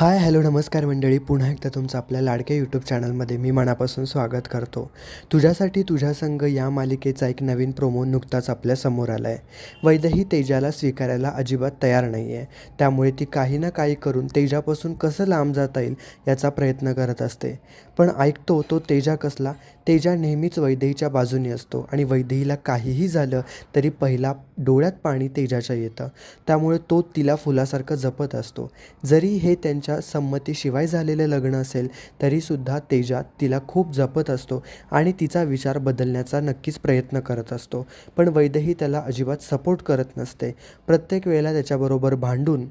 Hi hello नमस्कार मंडळी. पुन्हा एकदा तुमचं आपल्या लाडक्या यूट्यूब चॅनलमध्ये मी मनापासून स्वागत करतो. तुझ्यासाठी तुझ्या संघ या मालिकेचा एक नवीन प्रोमो नुकताच आपल्यासमोर आला आहे वैदही तेजाला स्वीकारायला अजिबात तयार नाही आहे त्यामुळे ती काही ना काही करून तेजापासून कसं लांब जाता येईल याचा प्रयत्न करत असते. पण ऐकतो तो तेजा कसला? तेजा नेहमीच वैदेहीच्या बाजूने असतो आणि वैदेहीला काहीही झालं तरी पहिला डोळ्यात पाणी तेजाच्या येतं. त्यामुळे तो तिला फुलासारखं जपत असतो. जरी हे त्यांच्या संमतीशिवाय झालेलं लग्न असेल तरीसुद्धा तेजा तिला खूप जपत असतो आणि तिचा विचार बदलण्याचा नक्कीच प्रयत्न करत असतो. पण वैद्यही त्याला अजिबात सपोर्ट करत नसते. प्रत्येक वेळेला त्याच्याबरोबर भांडून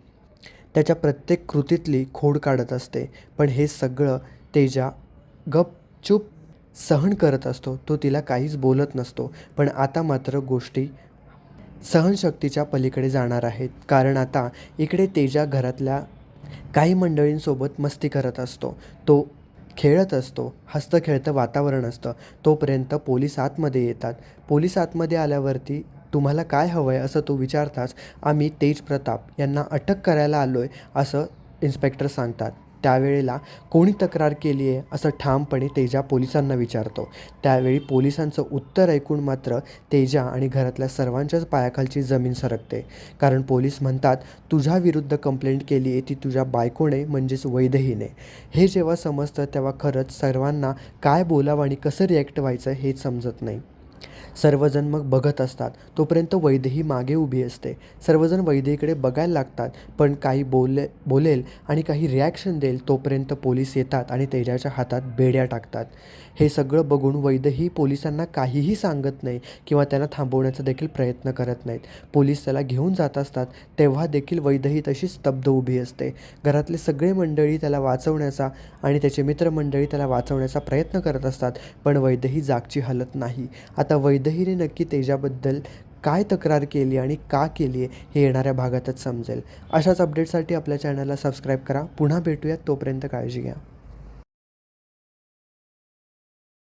त्याच्या प्रत्येक कृतीतली खोड काढत असते. पण हे सगळं तेजा गपचूप सहन करत असतो. तो तिला काहीच बोलत नसतो. पण आता मात्र गोष्टी सहनशक्तीच्या पलीकडे जाणार आहेत. कारण आता इकडे तेजा घरातल्या काही मंडळींसोबत मस्ती करत असतो. तो खेळत असतो. हसतं खेळतं वातावरण असतं. तोपर्यंत पोलीस आतमध्ये येतात. पोलीस आतमध्ये आल्यावरती तुम्हाला काय हवं आहे असं तो विचारताच आम्ही तेज प्रताप यांना अटक करायला आलो आहे असं इन्स्पेक्टर सांगतात. त्यावेळेला कोणी तक्रार केली आहे असं ठामपणे तेजा पोलिसांना विचारतो. त्यावेळी पोलिसांचं उत्तर ऐकून मात्र तेजा आणि घरातल्या सर्वांच्याच पायाखालची जमीन सरकते. कारण पोलीस म्हणतात तुझ्या विरुद्ध कंप्लेंट केली आहे ती तुझ्या बायकोने म्हणजेच वैदहीने. हे जेव्हा समजतं तेव्हा खरंच सर्वांना काय बोलावं आणि कसं रिॲक्ट व्हायचं हेच समजत नाही. सर्वजण मग बघत असतात. तोपर्यंत वैदेही मागे उभी असते. सर्वजण वैदेहीकडे बघायला लागतात पण काही बोले बोलेल आणि काही रिॲक्शन देईल तोपर्यंत पोलीस येतात आणि तेजाच्या हातात बेड्या टाकतात. हे सगळं बघून वैदेही पोलिसांना काहीही सांगत नाही किंवा त्यांना थांबवण्याचा देखील प्रयत्न करत नाहीत. पोलीस त्याला घेऊन जात असतात तेव्हा देखील वैदेही तशी स्तब्ध उभी असते. घरातले सगळे मंडळी त्याला वाचवण्याचा आणि त्याचे मित्रमंडळी त्याला वाचवण्याचा प्रयत्न करत असतात पण वैदेही जागची हलत नाही. आता वैदहीने नक्की तेजाबद्दल काय तक्रार केली आणि का केली आहे हे येणाऱ्या भागातच समजेल. अशाच अपडेटसाठी आपल्या चॅनलला सबस्क्राईब करा. पुन्हा भेटूयात तोपर्यंत काळजी घ्या.